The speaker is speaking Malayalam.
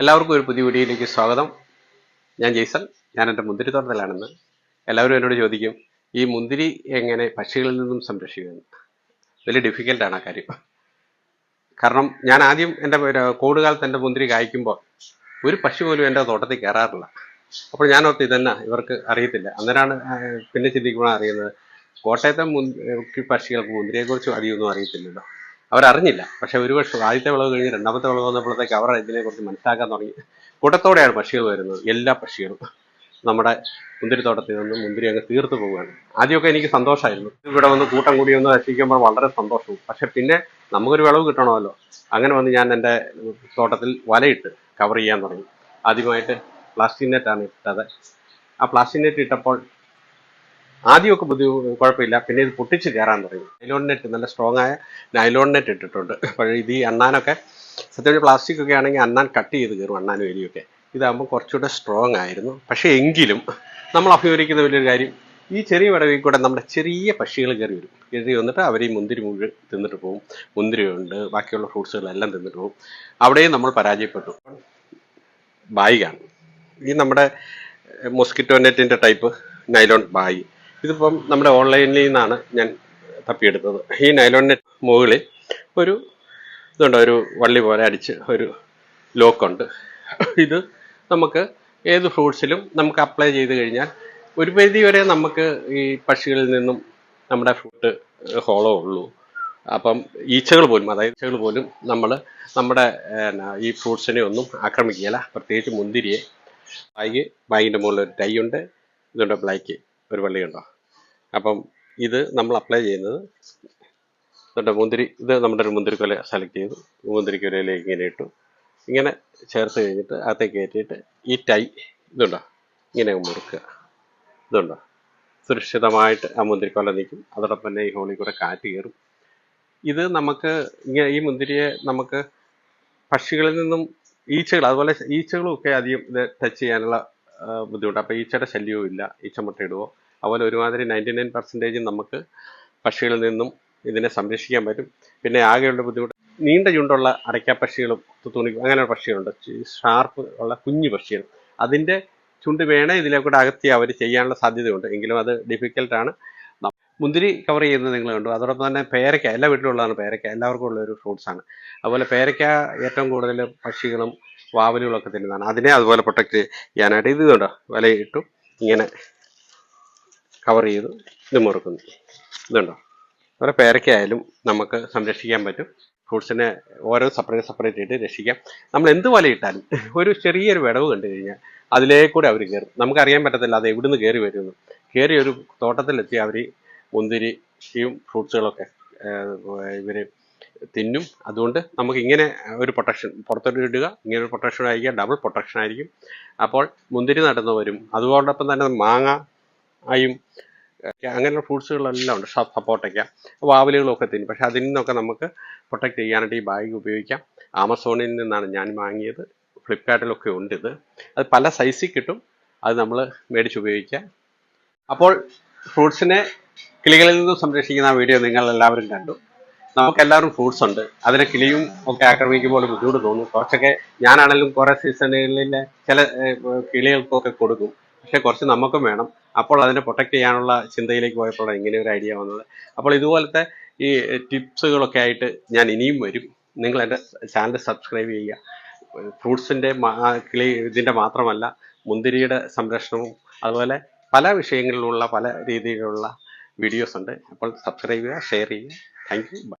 എല്ലാവർക്കും ഒരു പുതിയ വീഡിയോയിലേക്ക് സ്വാഗതം. ഞാൻ ജെയ്സൺ. ഞാൻ എന്റെ മുന്തിരി തോട്ടത്തിലാണെന്ന് എല്ലാവരും എന്നോട് ചോദിക്കും ഈ മുന്തിരി എങ്ങനെ പക്ഷികളിൽ നിന്നും സംരക്ഷിക്കുന്നു? വലിയ ഡിഫിക്കൽട്ടാണ് ആ കാര്യം. കാരണം ഞാൻ ആദ്യം എന്റെ കോടുകാലത്ത് എന്റെ മുന്തിരി കായ്ക്കുമ്പോൾ ഒരു പക്ഷി പോലും എന്റെ തോട്ടത്തിൽ കയറാറില്ല. അപ്പോൾ ഞാൻ ഓർത്ത് ഇതന്നെ? ഇവർക്ക് അറിയത്തില്ല. അന്നേരമാണ് പിന്നെ ചിന്തിക്കുമ്പോഴാണ് അറിയുന്നത് കോട്ടയത്തെ മുന്തി പക്ഷികൾക്ക് മുന്തിരിയെക്കുറിച്ച് അധികമൊന്നും അറിയത്തില്ലല്ലോ. അവരറിഞ്ഞില്ല. പക്ഷെ ഒരു വർഷം ആദ്യത്തെ വിളവ് കഴിഞ്ഞ് രണ്ടാമത്തെ വിളവ് വന്നപ്പോഴത്തേക്ക് അവർ ഇതിനെക്കുറിച്ച് മനസ്സിലാക്കാൻ തുടങ്ങി. കൂട്ടത്തോടെയാണ് പക്ഷികൾ വരുന്നത്. എല്ലാ പക്ഷികളും നമ്മുടെ മുന്തിരിത്തോട്ടത്തിൽ നിന്ന് മുന്തിരി അങ്ങ് തീർത്തു പോവുകയാണ്. ആദ്യമൊക്കെ എനിക്ക് സന്തോഷമായിരുന്നു. ഇവിടെ വന്ന് കൂട്ടം കൂടി ഒന്ന് രക്ഷിക്കുമ്പോൾ വളരെ സന്തോഷവും. പക്ഷെ പിന്നെ നമുക്കൊരു വിളവ് കിട്ടണമല്ലോ. അങ്ങനെ വന്ന് ഞാൻ എന്റെ തോട്ടത്തിൽ വലയിട്ട് കവർ ചെയ്യാൻ തുടങ്ങി. ആദ്യമായിട്ട് പ്ലാസ്റ്റിക് നെറ്റാണ് ഇട്ടത്. ആ പ്ലാസ്റ്റിക് നെറ്റ് ഇട്ടപ്പോൾ ആദ്യമൊക്കെ ബുദ്ധി കുഴപ്പമില്ല. പിന്നെ ഇത് പൊട്ടിച്ച് കയറാൻ തുടങ്ങി. നൈലോൺ നെറ്റ് നല്ല സ്ട്രോങ് ആയ നൈലോൺ നെറ്റ് ഇട്ടിട്ടുണ്ട്. പക്ഷേ ഇത് ഈ അണ്ണാനൊക്കെ സത്യം പ്ലാസ്റ്റിക് ഒക്കെ ആണെങ്കിൽ അണ്ണാൻ കട്ട് ചെയ്ത് കയറും അണ്ണാനും എലിയൊക്കെ. ഇതാകുമ്പോൾ കുറച്ചുകൂടെ സ്ട്രോങ് ആയിരുന്നു. പക്ഷേ എങ്കിലും നമ്മൾ അഭിമുഖിക്കുന്ന വലിയൊരു കാര്യം ഈ ചെറിയ വിടവിൽ കൂടെ നമ്മുടെ ചെറിയ പക്ഷികൾ കയറി വരും. കയറി വന്നിട്ട് അവർ ഈ മുന്തിരി മുഴുവൻ തിന്നിട്ട് പോകും. മുന്തിരിയുണ്ട് ബാക്കിയുള്ള ഫ്രൂട്ട്സുകളെല്ലാം തിന്നിട്ട് പോകും. അവിടെയും നമ്മൾ പരാജയപ്പെട്ടു. ബായി ബായികാണ് ഈ നമ്മുടെ മൊസ്കിറ്റോ നെറ്റിന്റെ ടൈപ്പ് നൈലോൺ ബായി. ഇതിപ്പം നമ്മുടെ ഓൺലൈനിൽ നിന്നാണ് ഞാൻ തപ്പിയെടുത്തത്. ഈ നൈലോൺ നെറ്റ് മുകളിൽ ഒരു ഇതുണ്ട് ഒരു വള്ളി പോലെ അടിച്ച് ഒരു ലോക്കുണ്ട് ഇത് നമുക്ക് ഏത് ഫ്രൂട്ട്സിലും നമുക്ക് അപ്ലൈ ചെയ്ത് കഴിഞ്ഞാൽ ഒരു പരിധി വരെ നമുക്ക് ഈ പക്ഷികളിൽ നിന്നും നമ്മുടെ ഫ്രൂട്ട് ഹോളോ ഉള്ളൂ. അപ്പം ഈച്ചകൾ പോലും അതായത് ഈച്ചകൾ പോലും നമ്മൾ നമ്മുടെ ഈ ഫ്രൂട്ട്സിനെ ഒന്നും ആക്രമിക്കുകയില്ല. പ്രത്യേകിച്ച് മുന്തിരിയെ ബാഗ് ബാഗിന്റെ മുകളിൽ ഒരു ടൈ ഉണ്ട്. ഇതുണ്ട് ബ്ലാക്ക് ഒരു വള്ളിയുണ്ടോ? അപ്പം ഇത് നമ്മൾ അപ്ലൈ ചെയ്യുന്നത് നമ്മുടെ മുന്തിരി ഇത് നമ്മുടെ ഒരു മുന്തിരിക്കൊല സെലക്ട് ചെയ്തു. മുന്തിരിക്കൊലയിലേക്ക് ഇങ്ങനെ ഇട്ടു. ഇങ്ങനെ ചേർത്ത് കഴിഞ്ഞിട്ട് അകത്തേക്ക് കയറ്റിയിട്ട് ഈ ടൈ ഇതുണ്ടോ? ഇങ്ങനെ മുറുക്കുക. ഇതുണ്ടോ? സുരക്ഷിതമായിട്ട് ആ മുന്തിരിക്കൊല നിൽക്കും. അതോടൊപ്പം തന്നെ ഈ ഹോളിൽ കൂടെ കാറ്റ് കയറും. ഇത് നമുക്ക് ഇങ്ങനെ ഈ മുന്തിരിയെ നമുക്ക് പക്ഷികളിൽ നിന്നും ഈച്ചകൾ അതുപോലെ ഈച്ചകളും ഒക്കെ അധികം ഇത് ടച്ച് ചെയ്യാനുള്ള ബുദ്ധിമുട്ട്. അപ്പോൾ ഈച്ചയുടെ ശല്യവും ഇല്ല. ഈച്ച മുട്ടയിടുവോ അതുപോലെ ഒരുമാതിരി നയന്റി നയൻ പെർസെന്റേജും നമുക്ക് പക്ഷികളിൽ നിന്നും ഇതിനെ സംരക്ഷിക്കാൻ പറ്റും. പിന്നെ ആകെയുള്ള ബുദ്ധിമുട്ട് നീണ്ട ചുണ്ടുള്ള അടയ്ക്കാപ്പക്ഷികളും തുണി അങ്ങനെയുള്ള പക്ഷികളുണ്ട്. ഷാർപ്പ് ഉള്ള കുഞ്ഞു പക്ഷികൾ. അതിന്റെ ചുണ്ട് വേണേ ഇതിലേക്കൂടെ അകത്തി അവർ ചെയ്യാനുള്ള സാധ്യതയുണ്ട്. എങ്കിലും അത് ഡിഫിക്കൽട്ടാണ് മുന്തിരി കവർ ചെയ്യുന്നത് നിങ്ങൾ കണ്ടു. അതോടൊപ്പം തന്നെ പേരയ്ക്ക എല്ലാ വീട്ടിലുള്ളതാണ് പേരയ്ക്ക. എല്ലാവർക്കും ഉള്ള ഒരു ഫ്രൂട്ട്സ് ആണ്. അതുപോലെ പേരയ്ക്ക ഏറ്റവും കൂടുതൽ പക്ഷികളും വാവലുകളൊക്കെ തിന്നുന്നതാണ്. അതിനെ അതുപോലെ പ്രൊട്ടക്റ്റ് ചെയ്യാനായിട്ട് ഇത് കണ്ടോ? വലയിട്ടു ഇങ്ങനെ കവർ ചെയ്ത് ഇത് മുറുക്കുന്നു. ഇതുണ്ടോ? അതുപോലെ പേരയ്ക്ക ആയാലും നമുക്ക് സംരക്ഷിക്കാൻ പറ്റും. ഫ്രൂട്ട്സിനെ ഓരോ സെപ്പറേറ്റ് സെപ്പറേറ്റ് ആയിട്ട് രക്ഷിക്കാം. നമ്മൾ എന്ത് വലയിട്ടാലും ഒരു ചെറിയൊരു വിടവ് കണ്ടു കഴിഞ്ഞാൽ അതിലേക്കൂടെ അവർ കയറും. നമുക്കറിയാൻ പറ്റത്തില്ല അത് എവിടുന്ന് കയറി വരുമെന്ന്. കയറി ഒരു തോട്ടത്തിലെത്തി അവർ മുന്തിരിയും ഫ്രൂട്ട്സുകളൊക്കെ ഇവർ തിന്നും. അതുകൊണ്ട് നമുക്ക് ഇങ്ങനെ ഒരു പ്രൊട്ടക്ഷൻ പുറത്തോട്ട് ഇടുക ഇങ്ങനെ ഒരു പ്രൊട്ടക്ഷൻ ആയിരിക്കുക ഡബിൾ പ്രൊട്ടക്ഷൻ ആയിരിക്കും. അപ്പോൾ മുന്തിരി നടന്നു വരും അതുകൊണ്ടൊപ്പം തന്നെ മാങ്ങ ആയും അങ്ങനെയുള്ള ഫ്രൂട്ട്സുകളെല്ലാം ഉണ്ട്. സപ്പോർട്ടയ്ക്ക വാവലുകളൊക്കെ തിന്നും. പക്ഷെ അതിൽ നിന്നൊക്കെ നമുക്ക് പ്രൊട്ടക്റ്റ് ചെയ്യാനായിട്ട് ഈ ബാഗ് ഉപയോഗിക്കാം. ആമസോണിൽ നിന്നാണ് ഞാൻ വാങ്ങിയത്. ഫ്ലിപ്കാർട്ടിലൊക്കെ ഉണ്ട് ഇത്. അത് പല സൈസിൽ കിട്ടും. അത് നമ്മൾ മേടിച്ച് ഉപയോഗിക്കാം. അപ്പോൾ ഫ്രൂട്ട്സിനെ കിളികളിൽ നിന്നും സംരക്ഷിക്കുന്ന വീഡിയോ നിങ്ങൾ എല്ലാവരും കണ്ടു. നമുക്കെല്ലാവരും ഫ്രൂട്ട്സ് ഉണ്ട്. അതിനെ കിളിയും ഒക്കെ ആക്രമിക്കുമ്പോൾ ബുദ്ധിമുട്ട് തോന്നും. കുറച്ചൊക്കെ ഞാനാണെങ്കിലും കുറേ സീസണുകളിലെ ചില കിളികൾക്കൊക്കെ കൊടുക്കും. പക്ഷെ കുറച്ച് നമുക്കും വേണം. അപ്പോൾ അതിനെ പ്രൊട്ടക്ട് ചെയ്യാനുള്ള ചിന്തയിലേക്ക് പോയപ്പോഴാണ് ഇങ്ങനെ ഒരു ഐഡിയ വന്നത്. അപ്പോൾ ഇതുപോലത്തെ ഈ ടിപ്സുകളൊക്കെ ആയിട്ട് ഞാൻ ഇനിയും വരും. നിങ്ങൾ എന്റെ ചാനൽ സബ്സ്ക്രൈബ് ചെയ്യുക. ഫ്രൂട്ട്സിന്റെ കിളി ഇതിന്റെ മാത്രമല്ല മുന്തിരിയുടെ സംരക്ഷണവും അതുപോലെ പല വിഷയങ്ങളിലുള്ള പല രീതിയിലുള്ള വീഡിയോസ് ഉണ്ട്. അപ്പോൾ സബ്സ്ക്രൈബ് ചെയ്യുക ഷെയർ ചെയ്യുക. Thank you